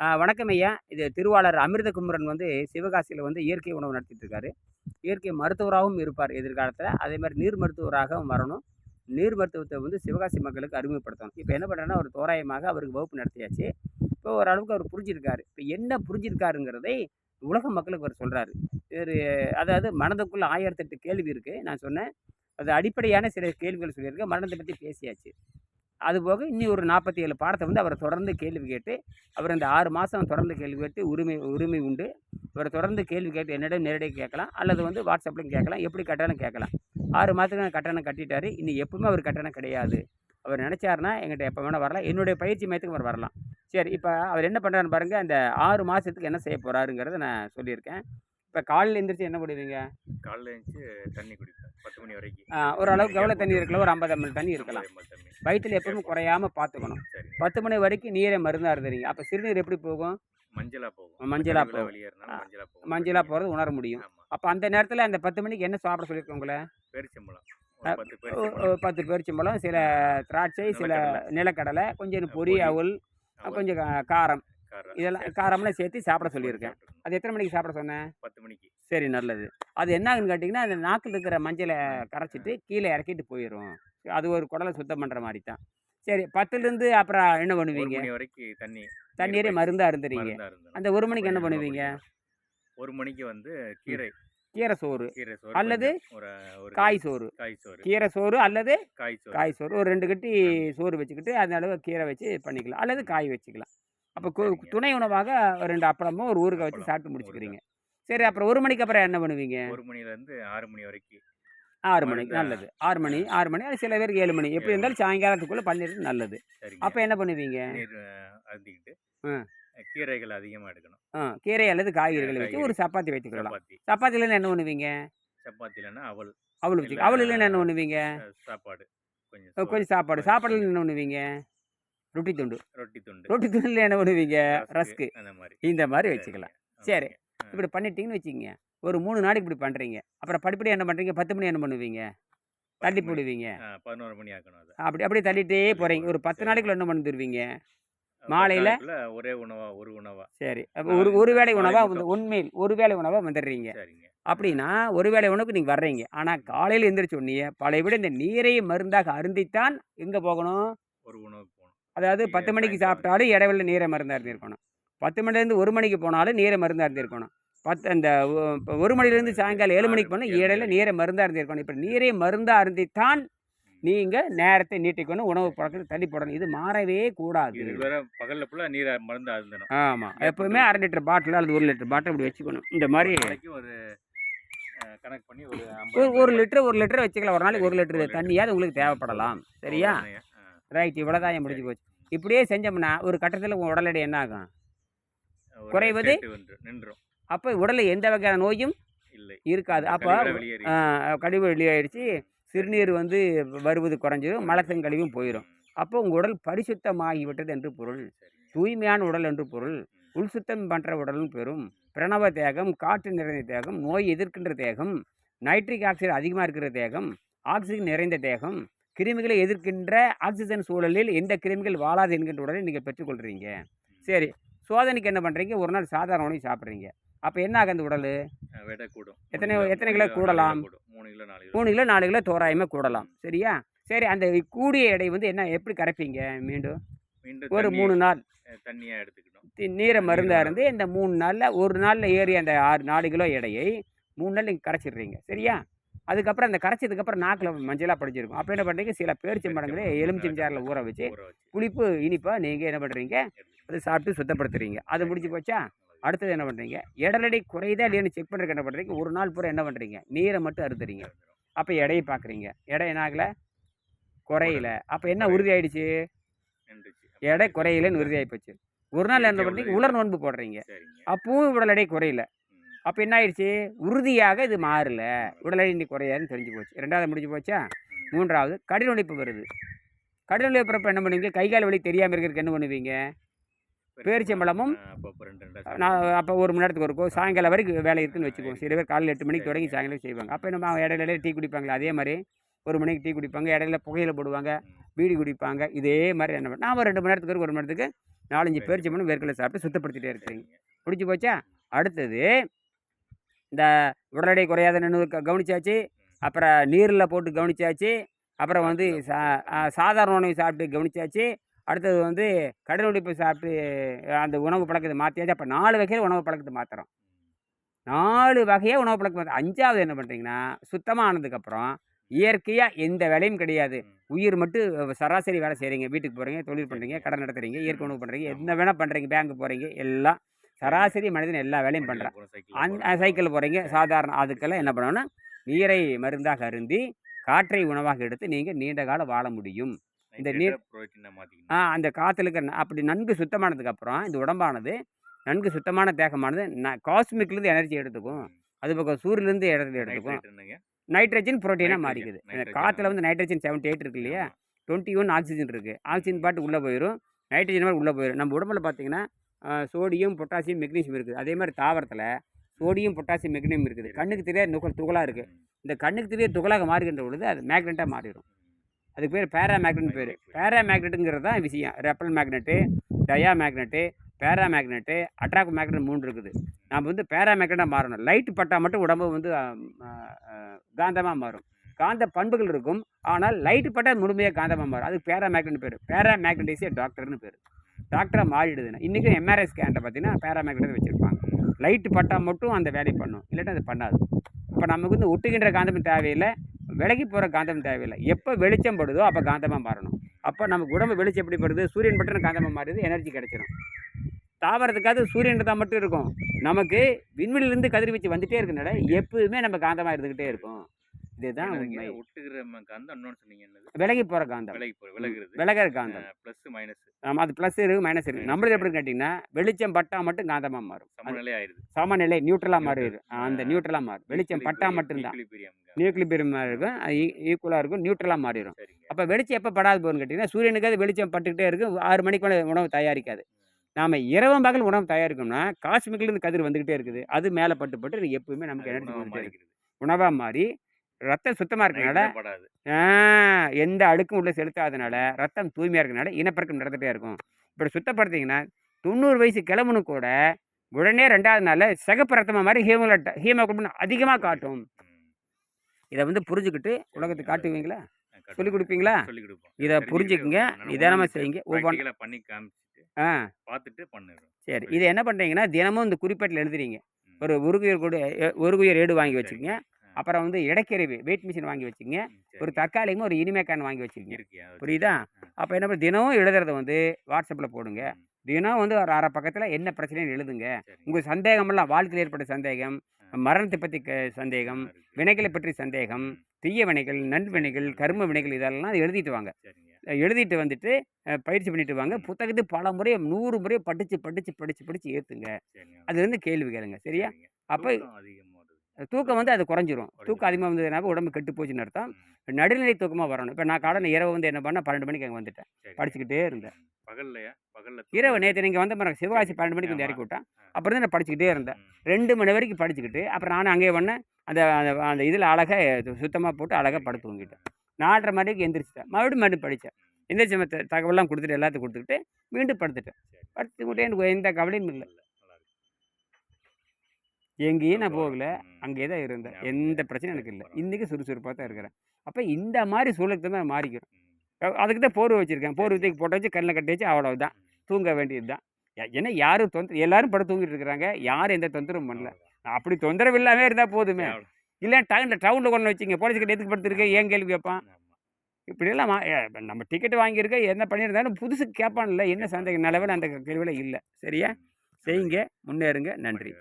வணக்கம் ஐயா. இது திருவாளர் அமிர்த குமரன் வந்து சிவகாசியில் வந்து இயற்கை உணவு நடத்திட்டு இருக்காரு இயற்கை மருத்துவராகவும் இருப்பார் எதிர்காலத்தில். அதே மாதிரி நீர் மருத்துவராகவும் வரணும். நீர் மருத்துவத்தை வந்து சிவகாசி மக்களுக்கு அறிமுகப்படுத்தணும் இப்போ என்ன பண்ணுறேன்னா ஒரு தோராயமாக அவருக்கு வகுப்பு நடத்தியாச்சு. இப்போ ஓரளவுக்கு அவர் புரிஞ்சிருக்காரு. இப்போ என்ன புரிஞ்சிருக்காருங்கிறதை உலக மக்களுக்கு அவர் சொல்கிறாரு ஒரு அதாவது மனதுக்குள்ளே ஆயிரத்தெட்டு கேள்வி இருக்குது நான் சொன்னேன். அது அடிப்படையான சில கேள்விகள் சொல்லியிருக்கேன் மரணத்தை பற்றி பேசியாச்சு. அதுபோக இன்னி ஒரு நாற்பத்தி ஏழு பாடத்தை வந்து அவரை தொடர்ந்து கேள்வி கேட்டு அவர் இந்த ஆறு மாதம் தொடர்ந்து கேள்வி கேட்டு உரிமை உரிமை உண்டு. இவர் தொடர்ந்து கேள்வி கேட்டு என்னிடம் நேரடியாக கேட்கலாம் அல்லது வந்து வாட்ஸ்அப்லையும் கேட்கலாம் எப்படி கட்டணம் கேட்கலாம். ஆறு மாதத்துக்கு கட்டணம் கட்டிட்டார் இனி எப்பவுமே அவர் கட்டணம் கிடையாது. அவர் நினச்சாருன்னா எங்கிட்ட எப்போ வேணால் வரலாம் என்னுடைய பயிற்சி மையத்துக்கு அவர் வரலாம். சரி இப்போ அவர் என்ன பண்ணுறாருன்னு பாருங்கள் அந்த ஆறு மாதத்துக்கு என்ன செய்ய போகிறாருங்கிறத நான் சொல்லியிருக்கேன். இப்போ காலையில் எழுந்திரிச்சு என்ன பண்ணுவீங்க காலைல எழுந்துச்சு தண்ணி குடிப்பேன். பத்து மணி வரைக்கும் ஓரளவுக்கு எவ்வளோ தண்ணி இருக்கலாம் ஒரு ஐம்பது எம்எல் தண்ணி இருக்கலாம். வயிற்றில் எப்பவுமே குறையாமல் பார்த்துக்கணும் பத்து மணி வரைக்கும் நீரை மருந்தாக இருந்தீங்க அப்போ சிறுநீர் எப்படி போகும்? மஞ்சளா போகும். மஞ்சளா கழிவுல போகும். மஞ்சளாக போகிறது உணர முடியும். அப்போ அந்த நேரத்தில் அந்த பத்து மணிக்கு என்ன சாப்பிட சொல்லியிருக்கோம் உங்களை? பேரிச்சம்பழம். பத்து பேரிச்சம்பழம். சில திராட்சை சில நிலக்கடலை. கொஞ்சம் பொரி அவல் கொஞ்சம் காரம். இதெல்லாம் காரம்லாம் சேர்த்து சாப்பிட சொல்லியிருக்கேன். அது எத்தனை மணிக்கு சாப்பிட சொன்னேன் பத்து மணிக்கு. சரி நல்லது. அது என்ன ஆகுன்னு கேட்டிங்கன்னா அந்த நாக்கில் இருக்கிற மஞ்சளை கரைச்சிட்டு கீழே இறக்கிட்டு போயிடும் அது ஒரு குடலை சுத்தம் பண்ணுற மாதிரி தான் சரி பத்துலேருந்து அப்புறம் என்ன பண்ணுவீங்க? வரைக்கும் தண்ணி தண்ணீரே. மருந்தாக இருந்துறீங்க. அந்த ஒரு மணிக்கு என்ன பண்ணுவீங்க. ஒரு மணிக்கு வந்து கீரை. கீரை சோறு. அல்லது கொஞ்சம் ஒரு ஒரு காய் சோறு. காய் சோறு. கீரை சோறு அல்லது காய் சோறு. காய் சோறு. ஒரு ரெண்டு கட்டி சோறு வச்சுக்கிட்டு அந்த அளவு கீரை வச்சு பண்ணிக்கலாம். அல்லது காய் வச்சுக்கலாம். அப்போ. துணை உணவாக ரெண்டு அப்பளமும் ஒரு ஊறுகாய் வச்சு சாப்பிட்டு முடிச்சுக்கிறீங்க. சரி அப்புறம் ஒரு மணிக்கு அப்புறம் என்ன பண்ணுவீங்க? ஒரு மணில இருந்து ஆறு மணி வரைக்கும் ஆறு மணிக்கு நல்லது. ஆறு மணி ஆறு மணி அது சில பேருக்கு ஏழு மணி. எப்படி இருந்தாலும் சாயங்காலத்துக்குள்ளே பண்ணிடுறது நல்லது. அப்போ என்ன பண்ணுவீங்க? ஆ. கீரைகள் அதிகமா எடுக்கணும். ஆ கீரை அல்லது காய்கறிகளை வச்சு. ஒரு சப்பாத்தி வைத்துக்கலாம் சப்பாத்தி. சப்பாத்தியில் என்ன பண்ணுவீங்க? சப்பாத்திலன்னா அவல். அவள் வச்சு இல்லைன்னா என்ன பண்ணுவீங்க? சாப்பாடு. கொஞ்சம் கொஞ்சம் சாப்பாடு. சாப்பாடுல என்ன பண்ணுவீங்க? ரொட்டி துண்டு. ரொட்டி துண்டு. ரொட்டி துண்டில் என்ன பண்ணுவீங்க? ரஸ்க்கு, அந்த மாதிரி. இந்த மாதிரி. வச்சுக்கலாம். சரி. இப்படி பண்ணிட்டீங்கன்னு வச்சுக்கோங்க. ஒரு மூணு நாளைக்கு இப்படி பண்ணுறீங்க அப்புறம் படிப்படி என்ன பண்ணுறீங்க பத்து மணி என்ன பண்ணுவீங்க? தள்ளி. போடுவீங்க. பதினோரு மணி ஆக்கணும் அப்படி அப்படியே தள்ளிட்டே தள்ளி போகிறீங்க ஒரு. பத்து. நாளைக்குள்ள என்ன பண்ணிடுவீங்க? மாலையில? ஒரே உணவா ஒரு உணவா. சரி. ஒரு ஒரு வேளை உணவாக. வந்து உண்மையில் ஒரு வேளை உணவாக வந்துடுறீங்க. அப்படின்னா ஒரு வேளை உணவுக்கு நீங்கள் வர்றீங்க. ஆனால் காலையில் எந்திரிச்ச உடனே பழைய விட இந்த நீரை மருந்தாக அருந்தித்தான் எங்கே போகணும்? ஒரு போகணும் அதாவது பத்து மணிக்கு. சாப்பிட்டாலும் இடைவெளியில் நீரை மருந்தாக இருந்திருக்கணும் பத்து மணிலேருந்து ஒரு மணிக்கு போனாலும் நீரை மருந்தாக இருந்திருக்கணும் பத்து அந்த ஒரு மணிலேருந்து சாயங்காலம் ஏழு மணிக்கு போனால் இடையில. நீரை மருந்தாக இருந்திருக்கணும் இப்போ நீரை மருந்தாக அருந்தித்தான் நீங்கள் நேரத்தை நீட்டிக்கணும் உணவு பழக்கத்தை தள்ளி போடணும். இது மாறவே கூடாது. பகல்ல ஃபுல்லா நீரை மருந்து அருந்தணும். ஆமாம் எப்பவுமே அரை லிட்டர் பாட்டில் அல்லது ஒரு லிட்டர் பாட்டில் இப்படி வச்சுக்கணும். இந்த மாதிரி ஒரு கணக்கு பண்ணி ஒரு ஒரு 50 ஒரு லிட்டர் ஒரு லிட்டர் வச்சுக்கலாம். ஒரு நாளைக்கு ஒரு லிட்டர் தண்ணியாவது உங்களுக்கு தேவைப்படலாம். சரியா? ரைட் இவ்வளோதான் என் முடிஞ்சு போச்சு. இப்படியே செஞ்சோம்னா ஒரு கட்டத்தில் உங்கள் உடல் எடை என்ன ஆகும் குறைவது? நின்றும். அப்போ உடலில் எந்த வகையான நோயும் இருக்காது. அப்போ கழிவு வெளியாயிடுச்சு சிறுநீர் வந்து வருவது குறைஞ்சிரும். மலத்தின் கழிவும் போயிடும் அப்போ உங்கள் உடல் பரிசுத்தமாகி விட்டது என்று பொருள். தூய்மையான உடல் என்று பொருள். உள் சுத்தம் பண்ணுற உடலும் பெறும். பிரணவ தேகம் காற்று நிறைந்த தேகம் நோய் எதிர்க்கின்ற தேகம் நைட்ரிக் ஆக்சைடு அதிகமாக இருக்கிற தேகம் ஆக்சிஜன் நிறைந்த தேகம் கிருமிகளை எதிர்க்கின்ற ஆக்சிஜன் சூழலில் எந்த கிருமிகள் வாழாது என்கின்ற உடலை நீங்கள் பெற்றுக்கொள்கிறீங்க சரி சோதனைக்கு என்ன பண்ணுறீங்க ஒரு நாள் சாதாரண உணவு சாப்பிட்றீங்க. அப்போ என்ன ஆகும் அந்த உடல்? கூடும். எத்தனை- எத்தனை கிலோ கூடலாம்? மூணு கிலோ நாலு கிலோ தோராயமாக கூடலாம். சரியா? சரி அந்த கூடிய எடை வந்து என்ன எப்படி கரைப்பீங்க மீண்டும்? ஒரு மூணு நாள். அஹ், தண்ணியா எடுத்துக்கணும். நீரை மருந்தாக இருந்து இந்த மூணு நாளில் ஒரு நாளில் ஏறி அந்த ஆறு நாலு கிலோ எடையை மூணு நாள் நீங்கள் கரைச்சிடுறீங்க. சரியா? அதுக்கப்புறம் அந்த கரைச்சதுக்கப்புறம் நாக்கில் மஞ்சளாக படிச்சிருக்கும் அப்போ என்ன பண்ணுறீங்க சில பேரிச்சம்பழங்களே எலுமிச்சம் சாரில் ஊற வச்சு ஊற வச்சு. புளிப்பு இனிப்பாக நீங்கள் என்ன பண்ணுறீங்க. அதை சாப்பிட்டு சுத்தப்படுத்துறீங்க. அது முடிஞ்சு போச்சா? அடுத்தது என்ன பண்ணுறீங்க எடலடி குறையுதா இல்லையான்னு செக் பண்ணுறதுக்கு என்ன பண்ணுறீங்க ஒரு நாள் பூரா என்ன பண்ணுறீங்க நீரை மட்டும் அறுத்துறீங்க அப்போ எடையை பார்க்குறீங்க எடை என்ன ஆகலை? குறையல. அப்போ என்ன. உறுதி ஆயிடுச்சு. எடை குறையலன்னு உறுதி ஆகி போச்சு ஒரு நாள் என்ன பண்ணுறீங்க. உலர் நோன்பு போடுறீங்க. அப்பவும் உடல் எடை குறையல. அப்போ என்ன ஆயிடுச்சு? உறுதியாக இது மாறல. உடல் எடை இன்னைக்கு குறையாதுன்னு தெரிஞ்சு போச்சு. ரெண்டாவது முடிஞ்சு போச்சா? மூன்றாவது கடின உழைப்பு வருது. கடின உழைப்பு என்ன பண்ணுவீங்க? கை கால் வலி தெரியாமல் இருக்கிறதுக்கு என்ன பண்ணுவீங்க? பேரிச்சம்பழமும் நான் அப்போ ஒரு மணி நேரத்துக்கு இருக்கும் சாயங்காலம் வரைக்கும் வேலை இருக்குன்னு வச்சுக்குவோம் சில பேர் காலையில் எட்டு மணிக்கு தொடங்கி சாயங்காலம் செய்வாங்க. அப்போ நம்ம இடையில இடையில டீ குடிப்பாங்களா அதே மாதிரி ஒரு மணிக்கு டீ குடிப்பாங்க. இடையில புகையில போடுவாங்க. பீடி குடிப்பாங்க. இதே மாதிரி என்ன பண்ண நான் ஒரு ரெண்டு மணி நேரத்துக்கு ஒரு மணி நேரத்துக்கு நாலஞ்சு. பேரிச்சம்பழம் வேர்க்கடலை சாப்பிட்டு சுத்தப்படுத்திட்டே இருக்கிறீங்க பிடிச்சி போச்சா? அடுத்தது இந்த உடல் எடை குறையாத கவனிச்சாச்சு அப்புறம் நீரில் போட்டு கவனிச்சாச்சு அப்புறம் வந்து சா சாதாரண உணவு சாப்பிட்டு கவனிச்சாச்சு அடுத்தது வந்து கடல் உடைப்பு சாப்பிட்டு அந்த உணவு பழக்கத்தை மாற்றியாச்சு அப்போ நாலு வகையில் உணவு பழக்கத்தை மாற்றுறோம் நாலு வகையாக உணவு பழக்கம். அஞ்சாவது என்ன பண்ணுறீங்கன்னா சுத்தமாக ஆனதுக்கப்புறம் இயற்கையாக எந்த வேலையும் கிடையாது. உயிர் மட்டும் சராசரி வேலை செய்கிறீங்க வீட்டுக்கு போகிறீங்க தொழில் பண்ணுறீங்க. கடன் நடத்துறீங்க இயற்கை. உணவு பண்ணுறீங்க. என்ன வேணால் பண்ணுறீங்க பேங்க் போகிறீங்க எல்லாம் சராசரி மனிதன் எல்லா வேலையும் பண்ணுறான் போறோம், சைக்கிள்ல அந் போறோம். சைக்கிள் போகிறீங்க. சாதாரண அதுக்கெல்லாம் என்ன பண்ணணும்னா நீரை மருந்தாக அருந்தி காற்றை உணவாக எடுத்து நீங்கள் நீண்ட காலம் வாழ முடியும் இந்த நீர் ஆ. அந்த காற்றுல இருக்க ந- அப்படி நன்கு சுத்தமானதுக்கு அப்புறம் இந்த உடம்பானது நன்கு சுத்தமான தேகமானது ந காஸ்மிக்லேருந்து எனர்ஜி எடுத்துக்கும். அது பக்கம் சூரியன்லேருந்து இடத்துல எடுத்துக்கும்? நைட்ரஜன் புரோட்டீனாக மாறிக்குது. காற்றுல வந்து நைட்ரஜன் செவன்ட்டி எயிட் இருக்கு இல்லையா. டுவெண்ட்டி ஒன் ஆக்சிஜன் இருக்குது ஆக்சிஜன் பாட்டு உள்ளே போயிடும் நைட்ரஜன் பாட்டு உள்ளே போயிடும் நம்ம உடம்புல பார்த்தீங்கன்னா சோடியம் பொட்டாசியம் மெக்னீசியம் இருக்குது. அதே மாதிரி தாவரத்தில் சோடியம் பொட்டாசியம் மெக்னீசியம் இருக்குது. கண்ணுக்கு தெரியாத நுகல் துகளாக இருக்குது இந்த கண்ணுக்கு தெரியாத துகளாக மாறுகின்ற பொழுது அது மேக்னெட்டாக மாறிடும். அதுக்கு பேர் பேரா மேக்னெட் பேர். பேரா மேக்னெட்டுங்கிறது தான் விஷயம். Repel magnet diamagnet paramagnet attract magnet மூணு இருக்குது. நாம் வந்து பேரா மேக்னெட்டாக மாறணும். லைட் பட்டால் மட்டும் உடம்பு வந்து காந்தமாக மாறும். காந்த பண்புகள் இருக்கும். ஆனால் லைட்டு பட்டால் முழுமையாக காந்தமாக மாறும். அதுக்கு பேரா மேக்னெட் பேர். பேரா மேக்னடிஸே டாக்டர்னு பேர். டாக்டராக மாறிடுதுன்னு இன்றைக்கும் எம்ஆர்ஐ ஸ்கேனில் பார்த்தீங்கன்னா பேரா வச்சுருப்பாங்க. லைட்டு பட்டால் மட்டும் அந்த வேலையை பண்ணும். இல்லாட்டி அது பண்ணாது. இப்போ நமக்கு வந்து ஒட்டுகின்ற காந்தம் தேவையில்லை. விலகி போகிற காந்தம் தேவையில்லை. எப்போ வெளிச்சம் படுதோ அப்போ காந்தமாக மாறணும். அப்போ நமக்கு உடம்பு வெளிச்சம் எப்படி படுது? சூரியன் பட்டு காந்தமாக மாறுது. எனர்ஜி கிடைச்சிடும் தாவரத்துக்காவது சூரியன் தான் மட்டும் இருக்கும். நமக்கு விண்வெளியிலேருந்து கதிர்வீச்சு வந்துகிட்டே இருக்கனால எப்பவுமே நம்ம காந்தமாக இருந்துக்கிட்டே இருக்கும் இதுதான்? உண்மை ஒட்டுகிற காந்தம் சொன்னீங்க? விலகி போகிற காந்தம் விலகி போற விலகுறது. விலகிற காந்தம் பிளஸ் மைனஸ் ஆமாம் அது ப்ளஸ் இருக்குது மைனஸ் இருக்குது இருக்கு. எப்படின்னு கேட்டிங்கன்னா வெளிச்சம் பட்டால் மட்டும் காந்தமாக மாறும் சமநிலை ஆயிருது. சமநிலை நியூட்ரலாக Neutral. அந்த. நியூட்ரலாக மாறும் வெளிச்சம் பட்டால் மட்டும்தான் நியூக்ளியர் மாதிரி இருக்கும் ஈக்குவலாக இருக்கும் நியூட்ரலாக மாறிடும். அப்போ வெளிச்சம் எப்போ படாது போகுதுன்னு கேட்டிங்கன்னா சூரியனுக்கு அது வெளிச்சம் பட்டுக்கிட்டே இருக்கும் ஆறு மணிக்கு மேலே உணவு தயாரிக்காது நாம் இரவும் பகல் உணவு தயாரிக்கணும்னா காஷ்மீர்லேருந்து கதிர் வந்துக்கிட்டே இருக்குது அது மேலே பட்டு பட்டு எப்பவுமே நமக்கு எனர்ஜி. உணவாக மாறி ரத்தம் சுத்தமாக இருக்கனால எந்த அழுக்கும் உள்ள செலுத்தாதனால ரத்தம் தூய்மையாக இருக்கனால இனப்பெருக்கம் நடந்துகிட்டே இருக்கும் இப்படி சுத்தப்படுத்திங்கன்னா தொண்ணூறு வயசு கிளம்புனு கூட உடனே ரெண்டாவது நாளில் சிகப்பு ரத்தமாக மாதிரி ஹீமோலட் ஹீமோகுளோபின் அதிகமாக காட்டும். இதை வந்து புரிஞ்சுக்கிட்டு உலகத்துக்கு காட்டுவீங்களா சொல்லிக் கொடுப்பீங்களா. இதை புரிஞ்சுக்குங்க நிதானமாக ஒவ்வொன்றும் செய்யுங்க ஒவ்வொன்று practical ஆ பண்ணி காமிச்சிட்டு ஆ பார்த்துட்டு பண்ணிடுறோம். சரி இதை என்ன பண்ணுறீங்கன்னா தினமும் இந்த குறிப்பேட்டில் எழுதுறீங்க. ஒரு உருகுயர் கூட உருகுயர் ஏடு வாங்கி. வச்சுக்கோங்க. அப்புறம் வந்து இடக்கருவி வெயிட் மிஷின் வாங்கி சரி. ஒரு தற்காலிகமாக ஒரு இனிமே கேன் வாங்கி வச்சுக்கோங்க இருக்கு, அதை வச்சு. புரியுதா. அப்போ என்ன பண்ண தினமும் எழுதுறத வந்து வாட்ஸ்அப்பில் போடுங்க தினம் வந்து ஒரு அரை பக்கத்தில் என்ன பிரச்சனைன்னு எழுதுங்க. உங்கள் சந்தேகமெல்லாம் வாழ்க்கையில் ஏற்பட்ட சந்தேகம். மரணத்தை பற்றி க சந்தேகம். வினைகளை பற்றி சந்தேகம் தீய வினைகள் நன்வினைகள். கர்ம வினைகள் இதெல்லாம் எழுதிட்டு வாங்க. எழுதிட்டு வந்துட்டு பயிற்சி பண்ணிட்டு வாங்க. புத்தகத்தை பல முறை நூறு முறை படித்து படித்து படித்து படித்து ஏற்றுங்க சரிங்க. அது வந்து கேள்வி கேளுங்க சரியா. அப்போ தூக்கம் வந்து அது குறைஞ்சிரும் தூக்கம். அதிகமாக வந்ததுனால உடம்பு கெட்டு போச்சுன்னு அர்த்தம் நடுநிலை தூக்கமாக வரணும் இப்போ நான் காலையில் இரவு வந்து என்ன பண்ணேன் பன்னெண்டு மணிக்கு அங்கே வந்துட்டேன். படிச்சுக்கிட்டே இருந்தேன் ம். பகல்லையா? பகல்ல இரவு? நேற்று நீங்கள் வந்த பாருங்க சிவகாசி. பன்னெண்டு மணிக்கு வந்து. இறக்கி விட்டேன். அப்புறம் தான் நான் படிச்சுக்கிட்டே இருந்தேன் ரெண்டு மணி வரைக்கும் படிச்சுக்கிட்டு அப்புறம் நானும் அங்கேயே பண்ணேன் அந்த அந்த அந்த இதில் அழகாக சுத்தமாக போட்டு அழகாக படுத்து தூங்கிட்டேன் நாலரை மணிக்கு எந்திரிச்சிட்டேன் மறுபடியும் மறுபடியும் படித்தேன் எந்திரிச்ச தகவலாம் கொடுத்துட்டு எல்லாத்தையும் கொடுத்துக்கிட்டு மீண்டும் படுத்துட்டேன். படுத்துக்கிட்டே எனக்கு எந்த கவலையும் இல்லை. எங்கேயும் நான் போகல. ம், அங்கேயே தான் இருந்தேன். எந்த. பிரச்சனையும் எனக்கு இல்லை. இன்றைக்கி சுறுசுறுப்பாக தான் இருக்கிறேன். அப்போ இந்த மாதிரி சூழலுக்கு தான் மாறிக்கிறோம் அதுக்கு தான் போர்வை வச்சுருக்கேன். போர்வை சரி. தூக்கி போட்டு வச்சு கண்ணில் கட்டி வச்சு அவ்வளவுதான். ம். தூங்க வேண்டியது தான். ஏன்னா யாரும் தொந்தர எல்லாரும் படுத்து தூங்கிட்டு இருக்கிறாங்க. யாரும் எந்த தொந்தரவும் பண்ணல. அப்படி தொந்தரவு இல்லாமல் இருந்தால் போதுமே இல்லை டவுனில் டவுனில் கொண்டு வச்சிங்க. போலீஸ் கிட்ட எதுக்கு படுத்துருக்க? ஏன் கேள்வி கேட்பான். இப்படியெல்லாம் நம்ம டிக்கெட் வாங்கியிருக்க. என்ன பண்ணியிருந்தாலும் புதுசு கேட்பான்ல. என்ன சந்தேகம்? நிலவில் அந்த கேள்வியில் இல்லை. சரியா. செய்யுங்க. முன்னேறுங்க. நன்றி.